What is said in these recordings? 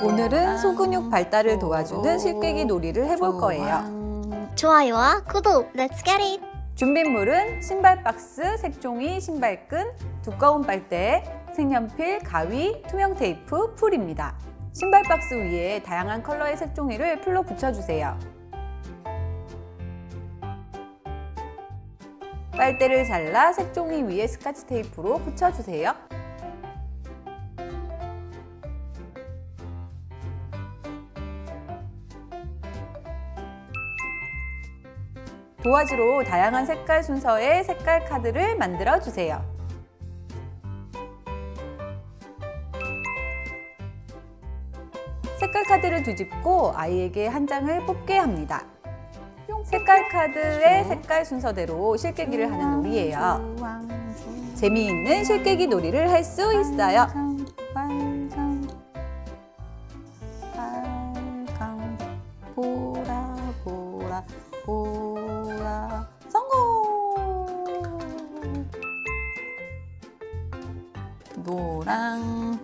오늘은 소근육 발달을 도와주는 실깨기 놀이를 해볼 거예요. 좋아요와 구독, Let's get it! 준비물은 신발 박스, 색종이, 신발끈, 두꺼운 빨대, 색연필, 가위, 투명 테이프, 풀입니다. 신발 박스 위에 다양한 컬러의 색종이를 풀로 붙여주세요. 빨대를 잘라 색종이 위에 스카치 테이프로 붙여주세요. 도화지로 다양한 색깔 순서의 색깔 카드를 만들어 주세요. 색깔 카드를 뒤집고 아이에게 한 장을 뽑게 합니다. 색깔 카드의 색깔 순서대로 실깨기를 하는 놀이예요. 재미있는 실깨기 놀이를 할 수 있어요. 빨강, 빨강, 보라, 보라, 보라. 성공! 노랑,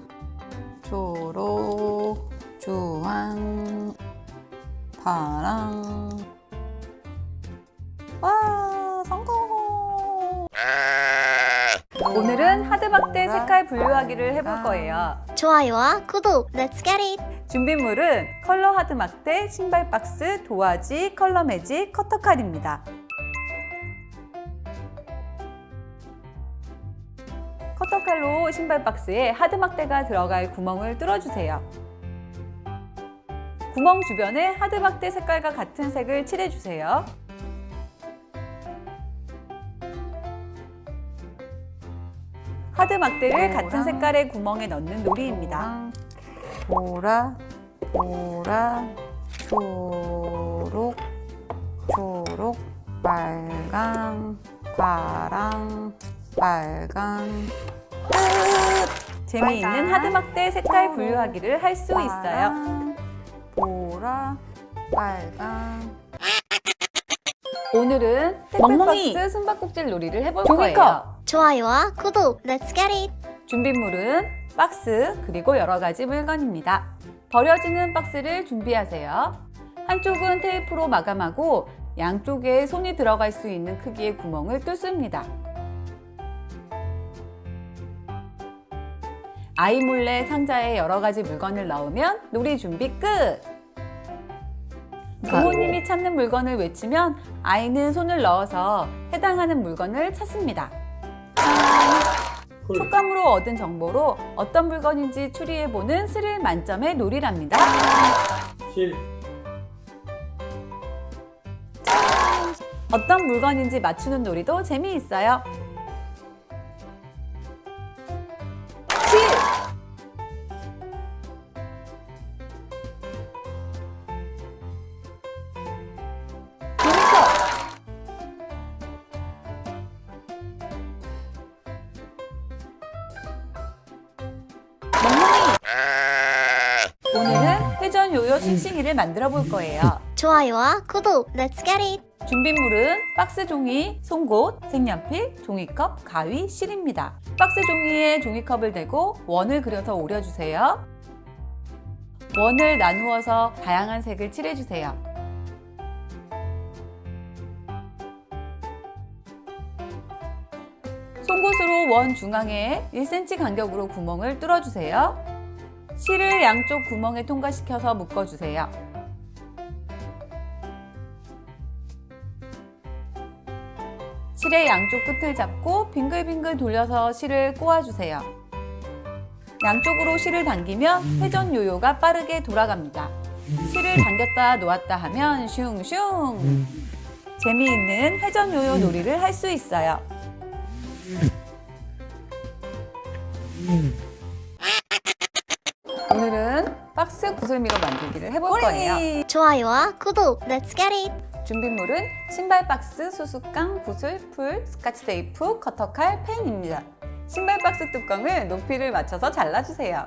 초록, 주황, 파랑. 와, 성공! 오늘은 하드박대 색깔 분류하기를 해볼 거예요. 좋아요와 구독, get it! 준비물은 컬러 하드 막대, 신발 박스, 도화지, 컬러 매직, 커터 칼입니다. 커터 칼로 신발 박스에 하드 막대가 들어갈 구멍을 뚫어주세요. 구멍 주변에 하드 막대 색깔과 같은 색을 칠해주세요. 하드 막대를 같은 색깔의 구멍에 넣는 놀이입니다. 보라, 보라, 초록, 초록, 빨강, 파랑, 빨강. 끝! 재미있는 하드막대 색깔 분류하기를 할 수 있어요. 파랑, 보라, 빨강. 오늘은 멍멍이. 숨바꼭질 놀이를 해볼 종이컵. 거예요. 좋아요와 구독, Let's get it! 준비물은 박스 그리고 여러 가지 물건입니다. 버려지는 박스를 준비하세요. 한쪽은 테이프로 마감하고 양쪽에 손이 들어갈 수 있는 크기의 구멍을 뚫습니다. 아이 몰래 상자에 여러 가지 물건을 넣으면 놀이 준비 끝! 부모님이 찾는 물건을 외치면 아이는 손을 넣어서 해당하는 물건을 찾습니다. 촉감으로 얻은 정보로 어떤 물건인지 추리해보는 스릴 만점의 놀이랍니다. 실, 어떤 물건인지 맞추는 놀이도 재미있어요. 회전 요요 싱싱이를 만들어 볼 거예요. 좋아요와 구독, Let's get it! 준비물은 박스 종이, 송곳, 색연필, 종이컵, 가위, 실입니다. 박스 종이에 종이컵을 대고 원을 그려서 오려주세요. 원을 나누어서 다양한 색을 칠해주세요. 송곳으로 원 중앙에 1cm 간격으로 구멍을 뚫어주세요. 실을 양쪽 구멍에 통과시켜서 묶어주세요. 실의 양쪽 끝을 잡고 빙글빙글 돌려서 실을 꼬아주세요. 양쪽으로 실을 당기면 회전 요요가 빠르게 돌아갑니다. 실을 당겼다 놓았다 하면 슝슝 재미있는 회전 요요 놀이를 할 수 있어요. 박스 구슬미로 만들기를 해볼 거예요. 좋아요와 구독, Let's get it! 준비물은 신발 박스, 수수깡, 붓을, 풀, 스카치 테이프, 커터칼, 펜입니다. 신발 박스 뚜껑을 높이를 맞춰서 잘라주세요.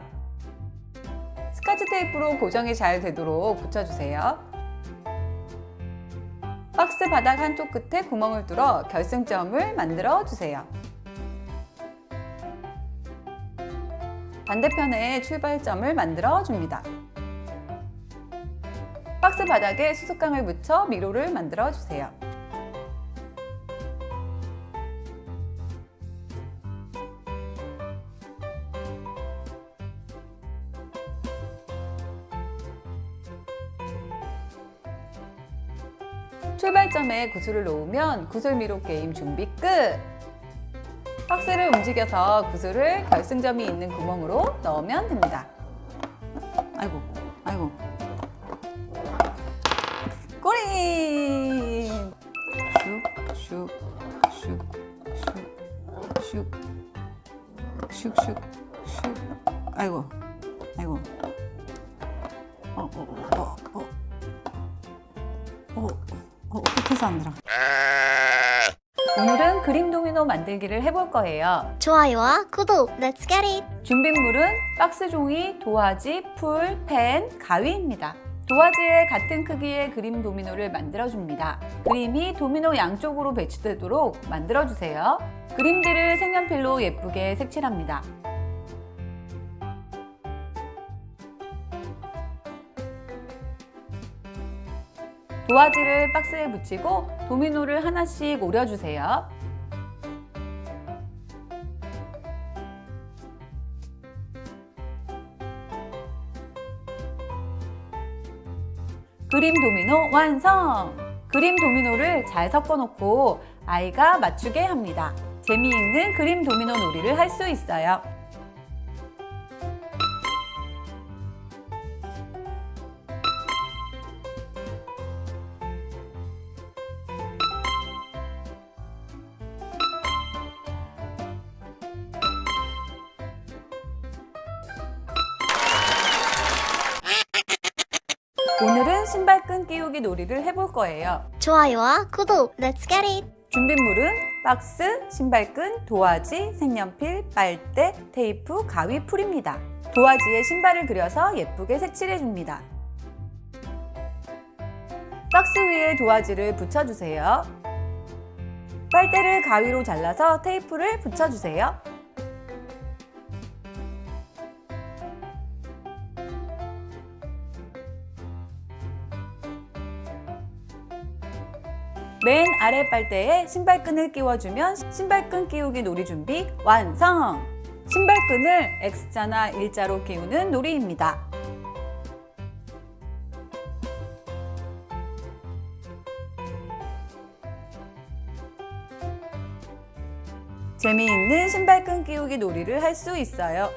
스카치 테이프로 고정이 잘 되도록 붙여주세요. 박스 바닥 한쪽 끝에 구멍을 뚫어 결승점을 만들어 주세요. 반대편에 출발점을 만들어 줍니다. 박스 바닥에 수수깡을 묻혀 미로를 만들어 주세요. 출발점에 구슬을 놓으면 구슬 미로 게임 준비 끝! 박스를 움직여서 구슬을 결승점이 있는 구멍으로 넣으면 됩니다. 아이고, 아이고. 꼬리! 슉, 슉, 슉, 슉, 슉, 슉, 슉, 슉. 아이고, 아이고. 어, 어, 어, 어. 어, 어, 끝에서 안 들어. 도미노 만들기를 해볼 거예요. 좋아요와 구독, let's get it! 준비물은 박스 종이, 도화지, 풀, 펜, 가위입니다. 도화지에 같은 크기의 그림 도미노를 만들어줍니다. 그림이 도미노 양쪽으로 배치되도록 만들어주세요. 그림들을 색연필로 예쁘게 색칠합니다. 도화지를 박스에 붙이고 도미노를 하나씩 오려주세요. 그림 도미노 완성! 그림 도미노를 잘 섞어놓고 아이가 맞추게 합니다. 재미있는 그림 도미노 놀이를 할 수 있어요. 신발끈 끼우기 놀이를 해볼 거예요. 좋아요와 구독, let's get it! 준비물은 박스, 신발끈, 도화지, 색연필, 빨대, 테이프, 가위, 풀입니다. 도화지에 신발을 그려서 예쁘게 색칠해줍니다. 박스 위에 도화지를 붙여주세요. 빨대를 가위로 잘라서 테이프를 붙여주세요. 맨 아래 빨대에 신발끈을 끼워주면 신발끈 끼우기 놀이 준비 완성! 신발끈을 X자나 일자로 끼우는 놀이입니다. 재미있는 신발끈 끼우기 놀이를 할 수 있어요.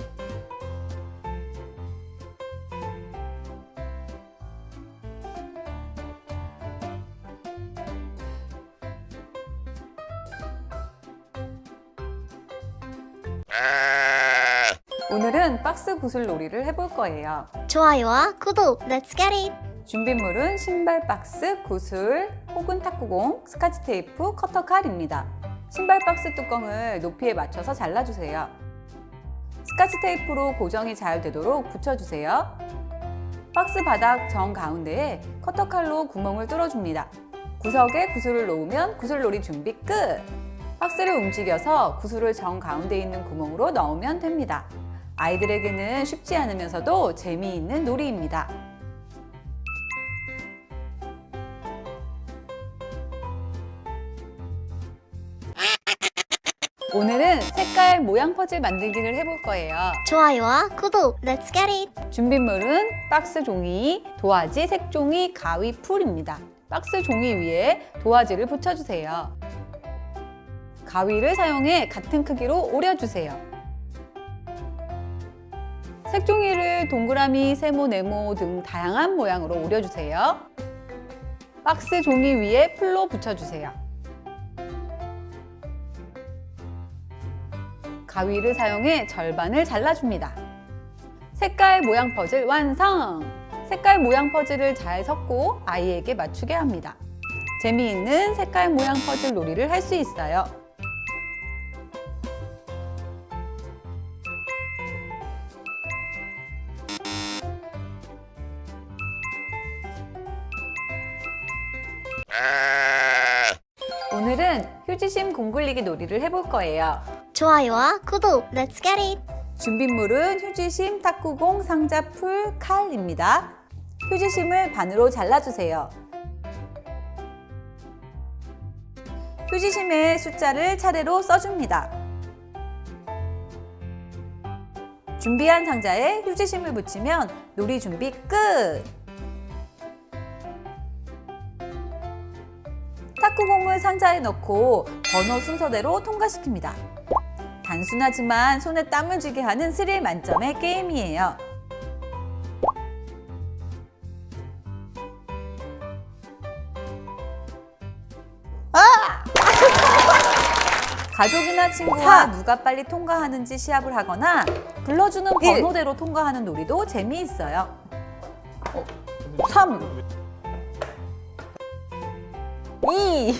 구슬 놀이를 해볼 거예요. 좋아요와 구독, let's get it! 준비물은 신발 박스, 구슬, 혹은 탁구공, 스카치 테이프, 커터 칼입니다. 신발 박스 뚜껑을 높이에 맞춰서 잘라주세요. 스카치 테이프로 고정이 잘 되도록 붙여주세요. 박스 바닥 정 가운데에 커터 칼로 구멍을 뚫어줍니다. 구석에 구슬을 놓으면 구슬놀이 준비 끝! 박스를 움직여서 구슬을 정 가운데 있는 구멍으로 넣으면 됩니다. 아이들에게는 쉽지 않으면서도 재미있는 놀이입니다. 오늘은 색깔 모양 퍼즐 만들기를 해볼 거예요. 좋아요와 구독, let's get it! 준비물은 박스 종이, 도화지, 색종이, 가위, 풀입니다. 박스 종이 위에 도화지를 붙여주세요. 가위를 사용해 같은 크기로 오려주세요. 색종이를 동그라미, 세모, 네모 등 다양한 모양으로 오려주세요. 박스 종이 위에 풀로 붙여주세요. 가위를 사용해 절반을 잘라줍니다. 색깔 모양 퍼즐 완성! 색깔 모양 퍼즐을 잘 섞고 아이에게 맞추게 합니다. 재미있는 색깔 모양 퍼즐 놀이를 할 수 있어요. 휴지심 공굴리기 놀이를 해볼 거예요. 좋아요와 구독, let's get it! 준비물은 휴지심, 탁구공, 상자, 풀, 칼입니다. 휴지심을 반으로 잘라주세요. 휴지심에 숫자를 차례로 써줍니다. 준비한 상자에 휴지심을 붙이면 놀이 준비 끝! 탁구공을 상자에 넣고 번호 순서대로 통과시킵니다. 단순하지만 손에 땀을 쥐게 하는 스릴 만점의 게임이에요. 가족이나 친구와 누가 빨리 통과하는지 시합을 하거나 불러주는 일. 번호대로 통과하는 놀이도 재미있어요. 3咦